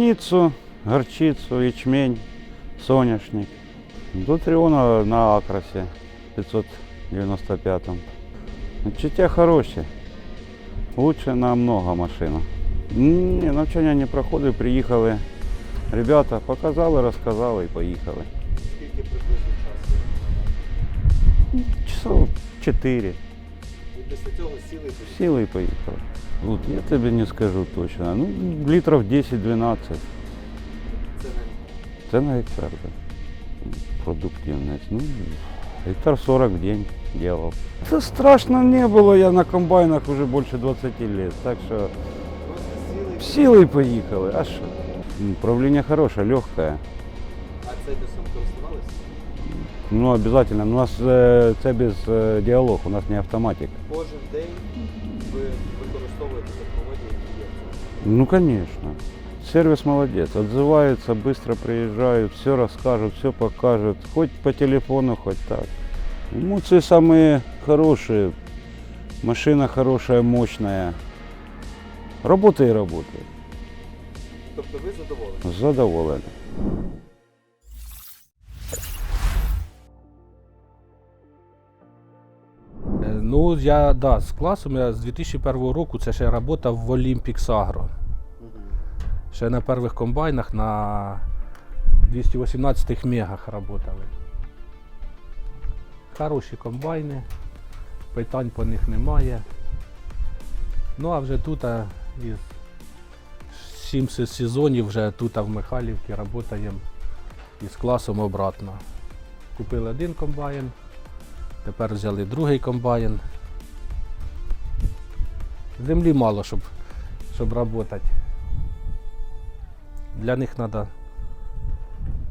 Пшеницу, горчицу, ячмень, соняшник. До Тріона на Акросі 595. Чуття хороші. Лучше намного машина. Ні, навчання не проходив, приїхали. Ребята показали, розказали і поїхали. Скільки приблизно часу? Часов 4. І після цього сіли і поїхали. Сіли і поїхали. От, я тобі не скажу точно. Ну, літрів 10-12. Це не Це на гектар. Да. Продуктивність. Ну, гектар 40 в день делал. Це страшно не було, я на комбайнах вже більше 20 років. Так що просто сіли. сіли і поїхали. А що? М, Управління хороше, легке. А це бісом користувалися? Ну, обязательно. У нас е, це без е, діалогу, у нас не автоматик. Кожен день ви використовуєте технології, які є. Ну, конечно. Сервис молодец. Отзываются, быстро приезжают, все расскажут, все покажут. Хоть по телефону, хоть так. Эмоции самые хорошие. Машина хорошая, мощная. Работа и работает. Тобто ви задоволені? Задоволен. Ну, я да, з класом я з 2001 року це ще працював в Olympics Agro. Ще на перших комбайнах на 218 мегах працювали. Хороші комбайни, питань по них немає. Ну а вже тут із 7 сезонів вже тут в Михайлівці працюємо із класом обратно. Купили один комбайн, Тепер взяли другий комбайн. Землі мало, щоб, щоб працювати. Для них треба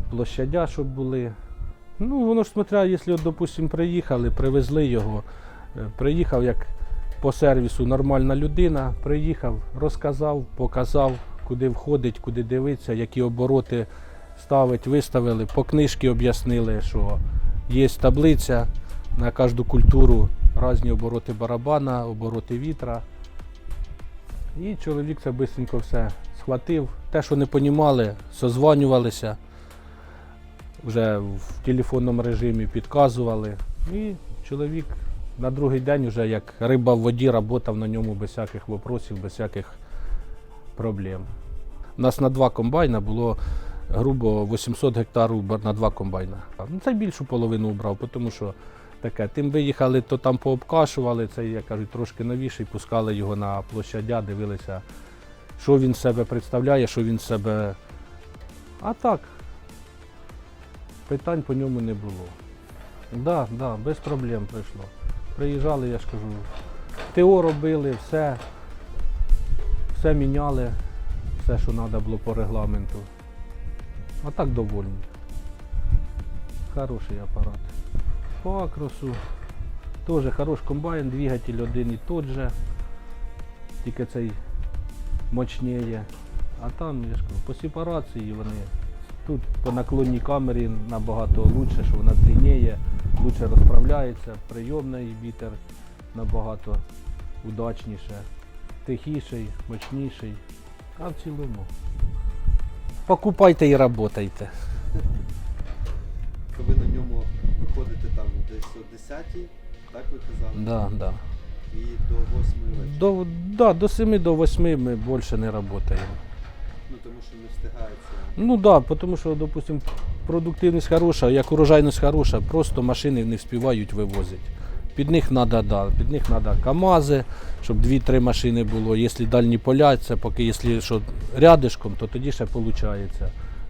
площадя, щоб були. Ну, воно ж смотря, якщо, от, допустим, приїхали, привезли його, е, приїхав як по сервісу нормальна людина, приїхав, розказав, показав, куди входить, куди дивиться, які обороти ставить, виставили, по книжці об'яснили, що є таблиця на кожну культуру різні обороти барабана, обороти вітра. І чоловік це швидко все схватив. Те, що не понімали, созванювалися, вже в телефонному режимі підказували. І чоловік на другий день, вже як риба в воді, працював на ньому без всяких вопросів, без всяких проблем. У нас на два комбайна було грубо 800 гектарів на два комбайна. Ну, це більшу половину убрав, тому що таке. Тим виїхали, то там пообкашували, це, як кажуть, трошки новіший, пускали його на площадя, дивилися, що він себе представляє, що він себе. А так, питань по ньому не було. Так, да, да, без проблем прийшло. Приїжджали, я ж кажу, ТО робили, все, все міняли, все, що треба було по регламенту. А так довольні. Хороший апарат. По акросу теж хороший комбайн, двигатель один і тот же, тільки цей мощніє. А там, я ж кажу, по сепарації вони тут по наклонній камері набагато краще, що вона длинніє, краще розправляється, прийомний вітер набагато удачніше, тихіший, мощніший. А в цілому. Покупайте і працюйте. Десь о 10-й, так ви казали? Да, да. І до 8 вечора. До, да, до 7 до 8 ми більше не працюємо. Ну тому що не встигається. Ну так, да, тому що, допустим, продуктивність хороша, як урожайність хороша, просто машини не вспівають вивозити. Під них треба, да, під них треба КАМАЗи, щоб 2-3 машини було. Якщо дальні поля, це поки якщо що рядишком, то тоді ще виходить.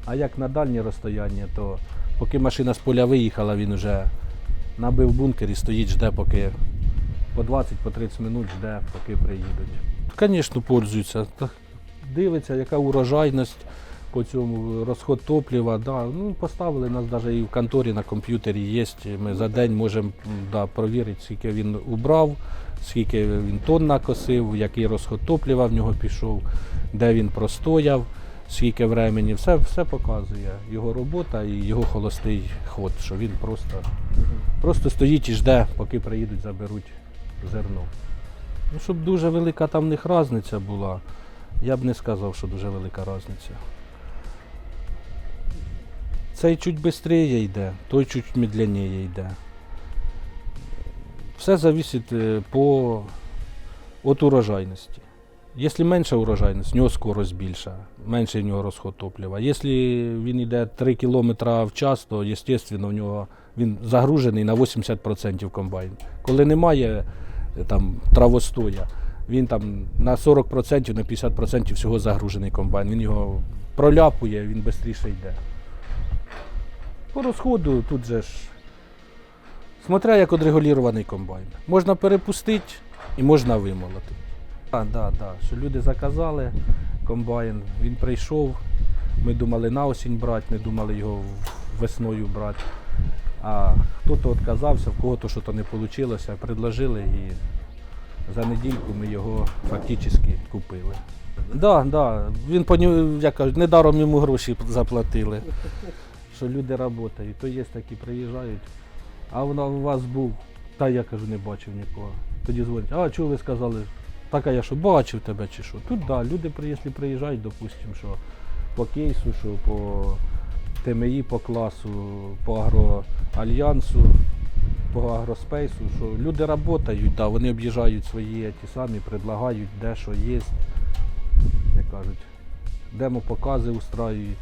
А як на дальні розстояння, то поки машина з поля виїхала, він вже набив бункер і стоїть, жде, поки по 20-30 по 30 минут жде, поки приїдуть. Звісно, пользуються. Дивиться, яка урожайність по цьому розход топлива. Да. Ну, поставили нас навіть і в конторі на комп'ютері є. Ми за день можемо да, провірити, скільки він убрав, скільки він тонн накосив, який розход топлива в нього пішов, де він простояв, скільки времени. Все, все показує його робота і його холостий ход, що він просто, просто стоїть і жде, поки приїдуть, заберуть зерно. Ну, щоб дуже велика там в них різниця була. Я б не сказав, що дуже велика різниця. Цей чуть швидше йде, той чуть медленніше йде. Все залежить е, по від урожайності. Якщо менша урожайність, в нього скорость більша, менший в нього розход топлива. Якщо він йде 3 км в час, то, звісно, в нього він загружений на 80% комбайн. Коли немає е, там, травостоя, він там на 40%, на 50% всього загружений комбайн. Він його проляпує, він швидше йде. По розходу тут же ж. Смотря як одрегулірований комбайн. Можна перепустити і можна вимолоти. Так, да, да, що люди заказали комбайн, він прийшов. Ми думали на осінь брати, не думали його весною брати. А хто-то відказався, в кого-то щось не вийшло, предложили і за недільку ми його фактично купили. Да, да. Він по як кажуть, недаром йому гроші заплатили. Що люди працюють. То є такі приїжджають. А вона у вас був, та я кажу, не бачив нікого. Тоді дзвонять, а чого ви сказали? Так, а я що, бачив тебе чи що? Тут да, люди, якщо приїжджають, допустимо, що по кейсу, що по ТМІ, по класу, по агроальянсу, по агроспейсу, що люди працюють, да, вони об'їжджають свої ті самі, предлагають, де що є, як кажуть, демо-покази устраюють,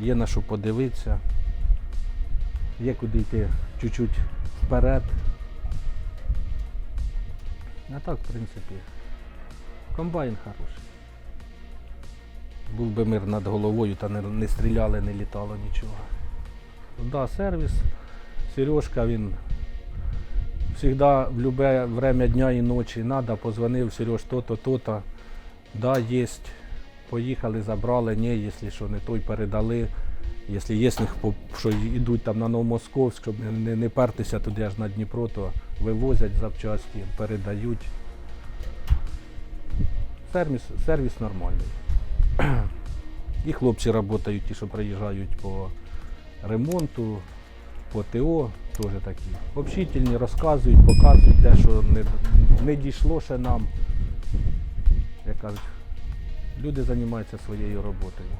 є на що подивитися, є куди йти чуть-чуть вперед. А так, в принципі, комбайн хороший. Був би мир над головою, та не, не стріляли, не літало нічого. Да, сервіс. Сережка він завжди в будь-яке время дня і ночі треба, позвонив, Сереж, то-то, то-то. Да, є. Поїхали, забрали, ні, якщо що, не той передали. Якщо є що йдуть там на Новомосковськ, щоб не, не, пертися туди аж на Дніпро, то вивозять запчасті, передають. Сервіс, сервіс нормальний. І хлопці працюють, ті, що приїжджають по ремонту, по ТО, теж такі. Общительні, розказують, показують те, що не, не дійшло ще нам. Як кажуть, люди займаються своєю роботою.